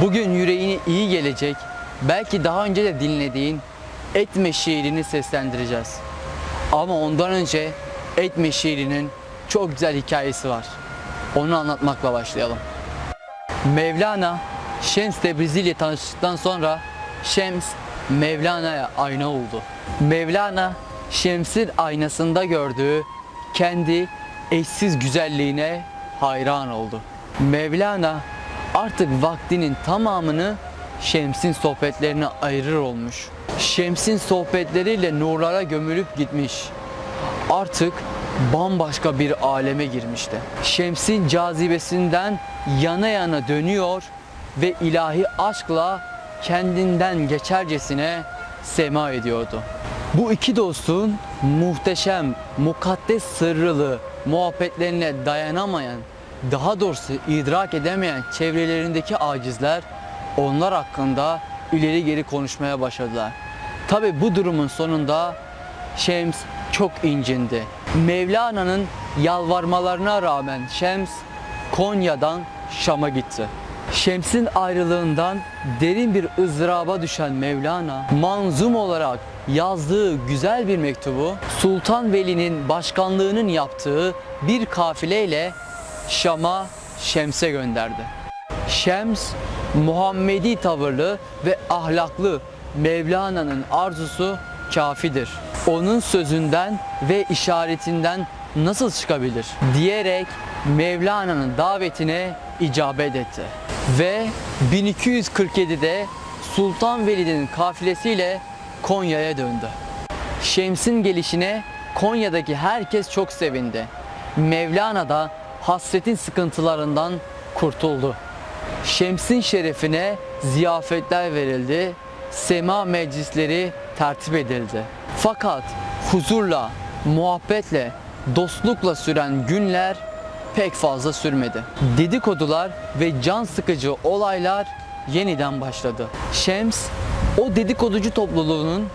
Bugün yüreğine iyi gelecek, belki daha önce de dinlediğin Etme şiirini seslendireceğiz. Ama ondan önce Etme şiirinin çok güzel hikayesi var. Onu anlatmakla başlayalım. Mevlana Şems Tebrizi ile tanıştıktan sonra Şems Mevlana'ya ayna oldu. Mevlana Şems'in aynasında gördüğü kendi eşsiz güzelliğine hayran oldu. Mevlana artık vaktinin tamamını Şems'in sohbetlerine ayırır olmuş. Şems'in sohbetleriyle nurlara gömülüp gitmiş artık bambaşka bir aleme girmişti. Şems'in cazibesinden yana yana dönüyor ve ilahi aşkla kendinden geçercesine sema ediyordu. Bu iki dostun muhteşem, mukaddes sırrılı muhabbetlerine dayanamayan, daha doğrusu idrak edemeyen çevrelerindeki acizler onlar hakkında ileri geri konuşmaya başladılar. Tabi bu durumun sonunda Şems çok incindi. Mevlana'nın yalvarmalarına rağmen Şems Konya'dan Şam'a gitti. Şems'in ayrılığından derin bir ızdıraba düşen Mevlana manzum olarak yazdığı güzel bir mektubu Sultan Veli'nin başkanlığının yaptığı bir kafileyle Şam'a Şems'e gönderdi. Şems Muhammedi tavırlı ve ahlaklı Mevlana'nın arzusu kafidir. Onun sözünden ve işaretinden nasıl çıkabilir diyerek Mevlana'nın davetine icabet etti. Ve 1247'de Sultan Veli'nin kafilesiyle Konya'ya döndü. Şems'in gelişine Konya'daki herkes çok sevindi. Mevlana da hasretin sıkıntılarından kurtuldu. Şems'in şerefine ziyafetler verildi, sema meclisleri tertip edildi. Fakat huzurla, muhabbetle, dostlukla süren günler pek fazla sürmedi. Dedikodular ve can sıkıcı olaylar yeniden başladı. Şems o dedikoducu topluluğunun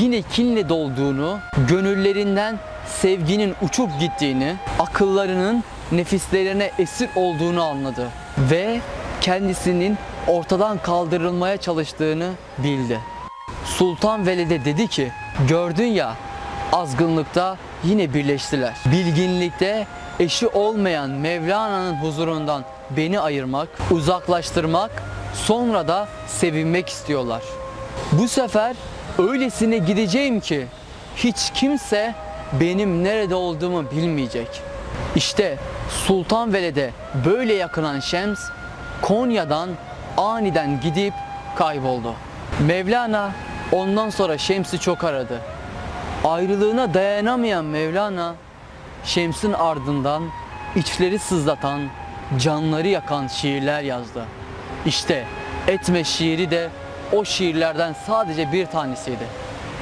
yine kinle dolduğunu, gönüllerinden sevginin uçup gittiğini, akıllarının nefislerine esir olduğunu anladı ve kendisinin ortadan kaldırılmaya çalıştığını bildi. Sultan Velid'e dedi ki, gördün ya azgınlıkta yine birleştiler. Bilginlikte eşi olmayan Mevlana'nın huzurundan beni ayırmak, uzaklaştırmak, sonra da sevinmek istiyorlar. Bu sefer öylesine gideceğim ki hiç kimse benim nerede olduğumu bilmeyecek. İşte Sultan Veled'e böyle yakınan Şems Konya'dan aniden gidip kayboldu. Mevlana ondan sonra Şems'i çok aradı. Ayrılığına dayanamayan Mevlana Şems'in ardından içleri sızlatan, canları yakan şiirler yazdı. İşte Etme şiiri de o şiirlerden sadece bir tanesiydi.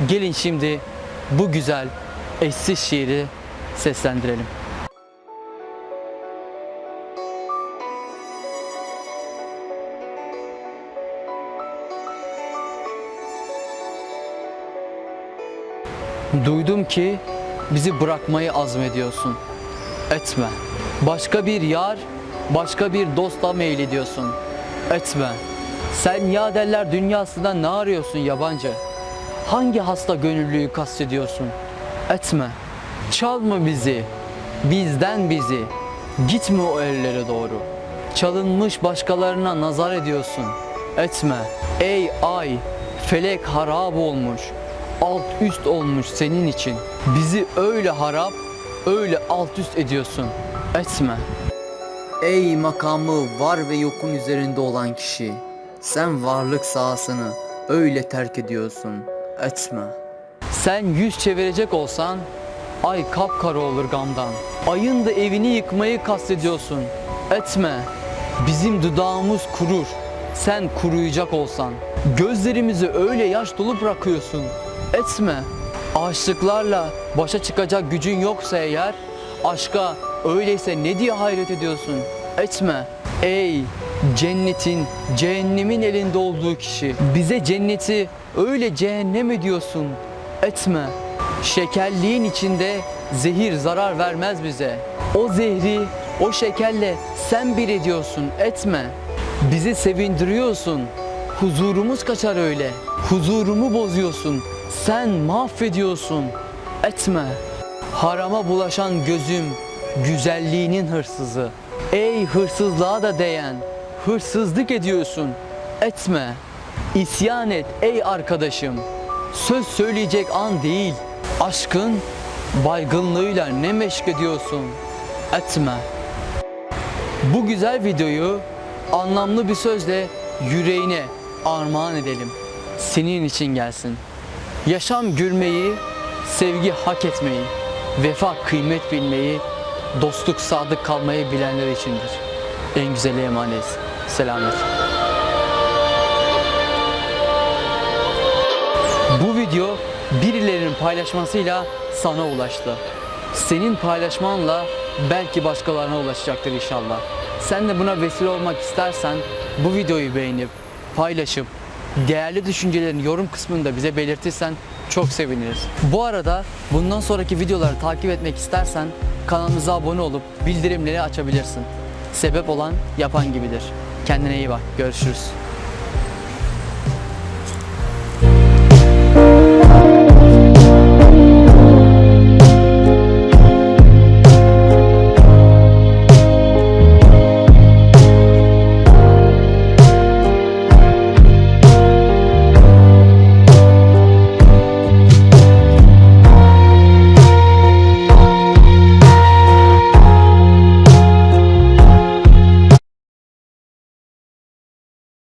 Gelin şimdi bu güzel, eşsiz şiiri seslendirelim. Duydum ki bizi bırakmayı azmediyorsun. Etme. Başka bir yar, başka bir dostla meylediyorsun. Etme. Sen ya derler dünyasında ne arıyorsun yabancı? Hangi hasta gönüllüyü kastediyorsun? Etme. Çalma bizi, bizden bizi. Gitme o ellere doğru. Çalınmış başkalarına nazar ediyorsun. Etme. Ey ay, felek harap olmuş. Alt üst olmuş senin için. Bizi öyle harap, öyle alt üst ediyorsun. Etme. Ey makamı var ve yokun üzerinde olan kişi. Sen varlık sahasını öyle terk ediyorsun. Etme. Sen yüz çevirecek olsan ay kapkara olur gamdan. Ayın da evini yıkmayı kastediyorsun. Etme. Bizim dudağımız kurur. Sen kuruyacak olsan. Gözlerimizi öyle yaş dolu bırakıyorsun. Etme. Aşıklarla başa çıkacak gücün yoksa eğer aşka öyleyse ne diye hayret ediyorsun? Etme. Ey cennetin, cehennemin elinde olduğu kişi. Bize cenneti öyle cehennem ediyorsun. Etme. Şekerliğin içinde zehir zarar vermez bize. O zehri o şekerle sen bir ediyorsun. Etme. Bizi sevindiriyorsun. Huzurumuz kaçar öyle. Huzurumu bozuyorsun. Sen mahvediyorsun. Etme. Harama bulaşan gözüm güzelliğinin hırsızı. Ey hırsızlığa da değen hırsızlık ediyorsun. Etme. İsyan et ey arkadaşım. Söz söyleyecek an değil. Aşkın baygınlığıyla ne meşk ediyorsun. Etme. Bu güzel videoyu anlamlı bir sözle yüreğine armağan edelim. Senin için gelsin. Yaşam gülmeyi, sevgi hak etmeyi, vefa kıymet bilmeyi, dostluk sadık kalmayı bilenler içindir. En güzeli emanet. Selamet. Bu video birilerinin paylaşmasıyla sana ulaştı. Senin paylaşmanla belki başkalarına ulaşacaktır inşallah. Sen de buna vesile olmak istersen bu videoyu beğenip paylaşıp değerli düşüncelerini yorum kısmında bize belirtirsen çok seviniriz. Bu arada bundan sonraki videoları takip etmek istersen kanalımıza abone olup bildirimleri açabilirsin. Sebep olan yapan gibidir. Kendine iyi bak. Görüşürüz.